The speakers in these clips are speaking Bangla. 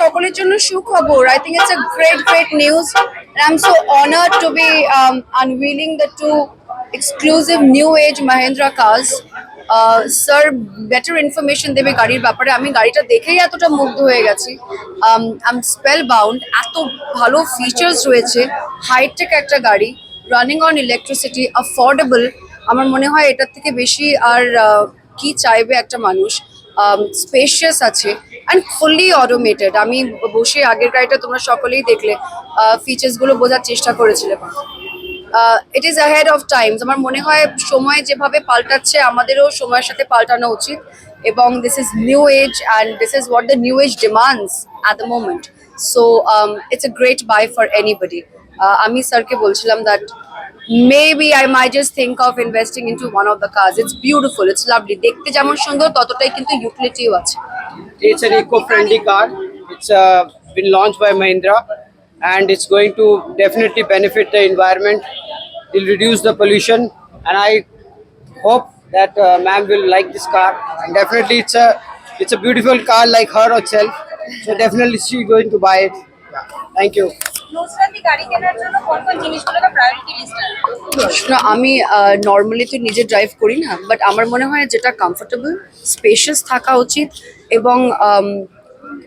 সকলের জন্য সুখবর। I think it's a great great news I am so honoured to be unveiling the two exclusive new age Mahindra cars sir better information দেবে গাড়ির ব্যাপারে। আমি গাড়িটা দেখেই এতটা মুগ্ধ হয়ে গেছি। আই এম স্পেল বাউন্ড এত ভালো ফিচার্স রয়েছে। হাইটেক একটা গাড়ি। রানিং অন ইলেকট্রিসিটি অ্যাফোর্ডেবল আমার মনে হয় এটার থেকে বেশি আর কি চাইবে একটা মানুষ? স্পেশিয়াস আছে। অ্যান্ড ফুললি অটোমেটেড আমি বসে আগের গাড়িটা তোমরা সকলেই দেখলে ফিচার্সগুলো বোঝার চেষ্টা করেছিলে। It is ahead of times আমার মনে হয় সময় যেভাবে পাল্টাচ্ছে, আমাদেরও সময়ের সাথে পাল্টানো উচিত। এবং this is new age and this is what the new age demands at the moment so it's a great buy for anybody আমি স্যারকে বলছিলাম that maybe I might just think of investing into one of the কাজ It's বিউটিফুল it's লাভলি দেখতে যেমন সুন্দর, ততটাই কিন্তু ইউটিলিটিও আছে। It's an eco-friendly car. It's uh, been launched by Mahindra, and it's going to definitely benefit the environment. It'll reduce the pollution, and I hope that uh, ma'am will like this car. And definitely, it's a it's a beautiful car like her herself. So definitely, she's going to buy it. Thank you. না আমি নর্মালি তো নিজে ড্রাইভ করি না বাট আমার মনে হয় যেটা কমফোর্টেবল স্পেশিয়াস থাকা উচিত এবং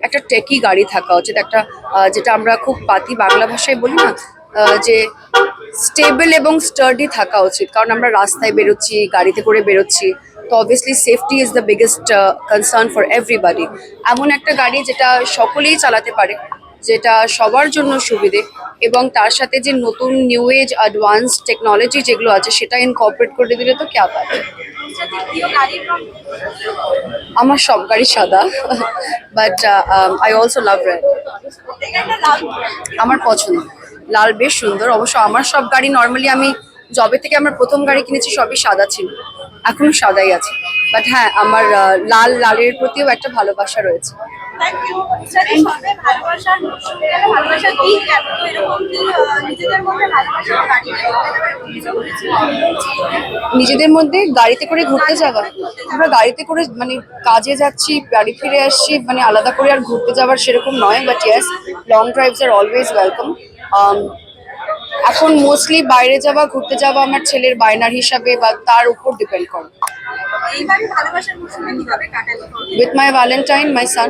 একটা টেকি গাড়ি থাকা উচিত, একটা যেটা আমরা খুব পাতি বাংলা ভাষায় বলি না যে স্টেবল এবং স্টার্ডি থাকা উচিত। কারণ আমরা রাস্তায় বেরোচ্ছি, গাড়িতে করে বেরোচ্ছি, তো obviously safety is the biggest concern for everybody এমন একটা গাড়ি যেটা সকলেই চালাতে পারে, যেটা সবার জন্য সুবিধে, এবং তার সাথে যে নতুন নিউ এজ অ্যাডভান্স টেকনোলজি যেগুলো আছে, সেটা ইনকর্পোরেট করে দিলে তো ক্যা পাবে? আমার সব গাড়ি সাদা but I also love red আমার পছন্দ। লাল বেশ সুন্দর। অবশ্য আমার সব গাড়ি নর্মালি আমি জবে থেকে আমার প্রথম গাড়ি কিনেছি সবই সাদা ছিল। এখনও সাদাই আছে। বাট হ্যাঁ আমার লাল, লালের প্রতিও একটা ভালোবাসা রয়েছে। নিজেদের মধ্যে নিজেদের মধ্যে গাড়িতে করে ঘুরতে যাওয়া। আমরা গাড়িতে করে মানে কাজে যাচ্ছি, বাড়ি ফিরে আসছি মানে আলাদা করে আর ঘুরতে যাওয়ার সেরকম নয় but yes long drives are always welcome এখন মোস্টলি বাইরে যাওয়া ঘুরতে যাওয়া আমার ছেলের বাইনার হিসাবে বা তার উপর ডিপেন্ড করে। With my Valentine my San